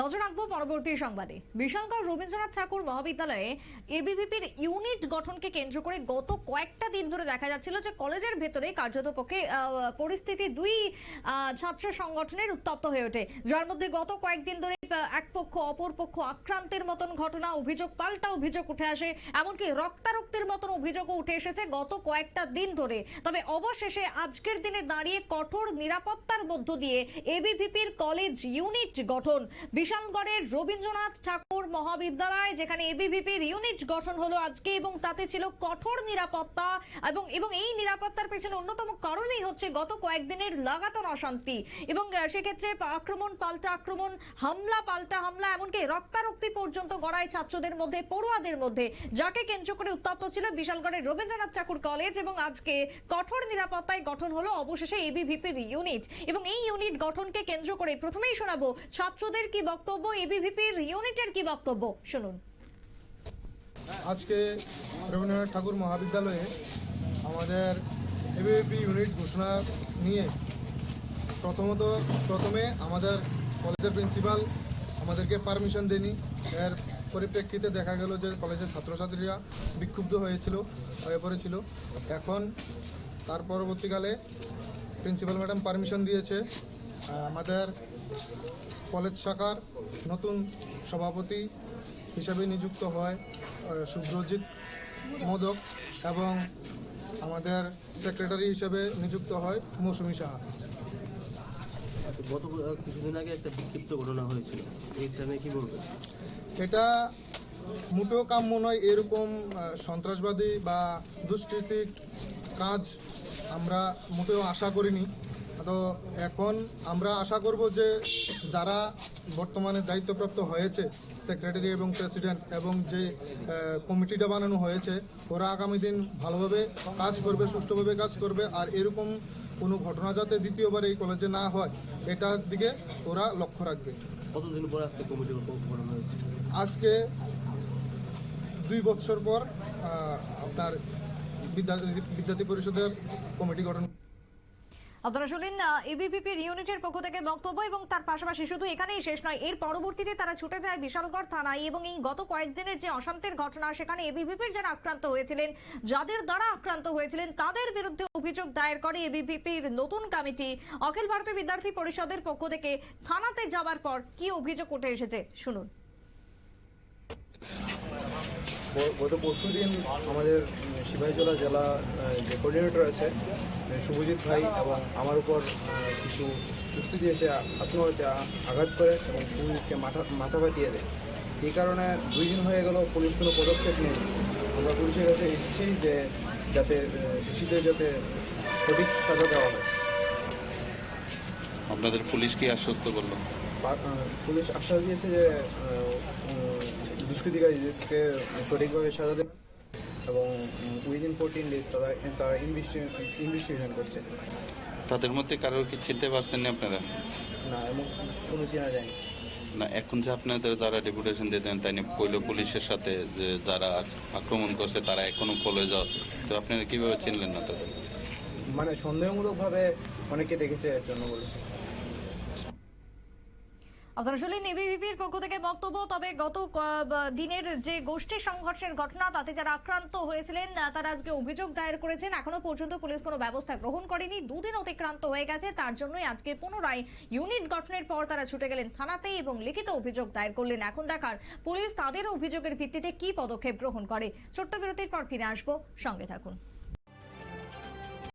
নজর রাখব পরবর্তী সংবাদে। বিশালগড় রবীন্দ্রনাথ ঠাকুর মহাবিদ্যালয়ে এবিভিপির ইউনিট গঠনকে কেন্দ্র করে গত কয়েকটা দিন ধরে দেখা যাচ্ছিল যে কলেজের ভেতরে কার্যত পক্ষে পরিস্থিতি দুই ছাত্র সংগঠনের উত্তপ্ত হয়ে ওঠে। যার মধ্যে গত কয়েকদিন ধরে এক পক্ষ অপর পক্ষ আক্রান্তের মতন ঘটনা, অভিযোগ পাল্টা অভিযোগ উঠে আসে, এমনকি রক্তারক্তির মতন অভিযোগও উঠে এসেছে গত কয়েকটা দিন ধরে। তবে অবশেষে আজকের দিনে দাঁড়িয়ে কঠোর নিরাপত্তার মধ্য দিয়ে এবিভিপির কলেজ ইউনিট গঠন বিশালগড়ের রবীন্দ্রনাথ ঠাকুর মহাবিদ্যালয়, যেখানে এবিভিপির ইউনিট গঠন হলো আজকে এবং তাতে ছিল কঠোর নিরাপত্তা এবং এবং এই নিরাপত্তার পেছনে অন্যতম কারণই হচ্ছে গত কয়েকদিনের লাগাতার অশান্তি এবং সেক্ষেত্রে আক্রমণ, পাল্টা আক্রমণ, হামলা, পাল্টা হামলা, এমনকি রক্তারক্তি পর্যন্ত গড়ায় ছাত্রদের মধ্যে, পড়ুয়াদের মধ্যে, যাকে কেন্দ্র করে উত্তপ্ত ছিল বিশালগড়ের রবীন্দ্রনাথ ঠাকুর কলেজ এবং আজকে কঠোর নিরাপত্তায় গঠন হলো অবশেষে এবিভিপির ইউনিট এবং এই ইউনিট গঠনকে কেন্দ্র করে প্রথমেই শোনাবো ছাত্রদের কি বক্তব্য এবিভিপির ইউনিটের কি বক্তব্য? শুনুন। আজকে রবীন্দ্রনাথ ঠাকুর মহাবিদ্যালয়ে আমাদের এবিপি ইউনিট ঘোষণা নিয়ে প্রথমত, প্রথমে আমাদের কলেজের প্রিন্সিপাল আমাদেরকে পারমিশন দেনি এর পরিপ্রেক্ষিতে দেখা গেল যে কলেজের ছাত্রছাত্রীরা বিক্ষুব্ধ হয়েছিল হয়ে পড়েছিল। এখন তার পরবর্তীকালে প্রিন্সিপাল ম্যাডাম পারমিশন দিয়েছে। আমাদের কলেজ শাখার নতুন সভাপতি হিসেবে নিযুক্ত হয় শুভ্রজিৎ মোদক এবং আমাদের সেক্রেটারি হিসেবে নিযুক্ত হয় মৌসুমী সাহা। গত কিছুদিন আগে একটা বিক্ষিপ্ত ঘটনা হয়েছিল। এইটা নিয়ে কি বলবেন? এটা মোটেও কাম্য নয় এরকম সন্ত্রাসবাদী বা দুষ্কৃতিক কাজ আমরা মোটেও আশা করিনি। তো এখন আমরা আশা করব যে যারা বর্তমানে দায়িত্বপ্রাপ্ত হয়েছে সেক্রেটারি এবং প্রেসিডেন্ট এবং যে কমিটিটা বানানো হয়েছে ওরা আগামী দিন ভালোভাবে কাজ করবে সুষ্ঠুভাবে কাজ করবে আর এরকম কোনো ঘটনা যাতে দ্বিতীয়বার এই কলেজে না হয় এটার দিকে ওরা লক্ষ্য রাখবে। কতদিন পরে আজকে কমিটি আজকে দুই বছর পর আপনার বিদ্যা- বিদ্যার্থী পরিষদের কমিটি গঠন আপনারা শুনলেন এবিভিপির ইউনিটের পক্ষ থেকে বক্তব্য এবং তার পাশাপাশি শুধু এখানেই শেষ নয়, এর পরবর্তীতে তারা ছুটে যায় বিশালগড় থানায় এবং এই গত কয়েকদিনের যে অশান্তির ঘটনা, সেখানে এবিভিপির যারা আক্রান্ত হয়েছিলেন, যাদের দ্বারা আক্রান্ত হয়েছিলেন, তাদের বিরুদ্ধে অভিযোগ দায়ের করে এবিভিপির নতুন কমিটি, অখিল ভারতীয় বিদ্যার্থী পরিষদের পক্ষ থেকে থানাতে যাওয়ার পর কি অভিযোগ উঠে এসেছে? শুনুন। গত পরশু দিন আমাদের সিপাহীজলা জেলা যে কোঅর্ডিনেটর আছে শুভজিৎ ভাই এবং আমার উপর কিছু দুষ্কৃতি এসে আত্মহত্যা আঘাত করে এবং পুলিশকে মাথা মাথা ফাটিয়ে দেয়। এই কারণে দুই দিন হয়ে গেল পুলিশ কোনো পদক্ষেপ নেই। আমরা পুলিশের কাছে এসেছি যে যাতে দোষীদের যাতে সঠিক সাজা দেওয়া হয়। আপনাদের পুলিশ কি আশ্বস্ত করল? পুলিশ আশ্বাস দিয়েছে যে দুষ্কৃতিকারীদেরকে সঠিকভাবে সাজা দেবে এবং উইদিন ফোরটিন ডেজ তারা তারা ইনভেস্টিগেশন করছে। তাদের মধ্যে কারোর কি চিনতে পারছেন না আপনারা? না এমন কোনো চেনা যায়নি না। এখন যে আপনাদের যারা ডেপুটেশন দিতেন তাই নিয়ে পৈল পুলিশের সাথে যে যারা আক্রমণ করছে তারা এখনও কলেজে আছে। তো আপনারা কীভাবে চিনলেন না তাদের? মানে সন্দেহমূলকভাবে অনেকে দেখেছে এর জন্য বলেছে। আপনারা শুনলেন পক্ষ থেকে বক্তব্য, তবে গত দিনের যে গোষ্ঠী সংঘর্ষের ঘটনা, তাতে যারা আক্রান্ত হয়েছিলেন তারা আজকে অভিযোগ দায়ের করেছেন। এখনও পর্যন্ত পুলিশ কোনো ব্যবস্থা গ্রহণ করেনি। দুদিন অতিক্রান্ত হয়ে গেছে। তার জন্যই আজকে পুনরায় ইউনিট গঠনের পর তারা ছুটে গেলেন থানাতে এবং লিখিত অভিযোগ দায়ের করলেন। এখন দেখার পুলিশ তাদের অভিযোগের ভিত্তিতে কি পদক্ষেপ গ্রহণ করে। ছোট্ট বিরতির পর ফিরে আসব। সঙ্গে থাকুন।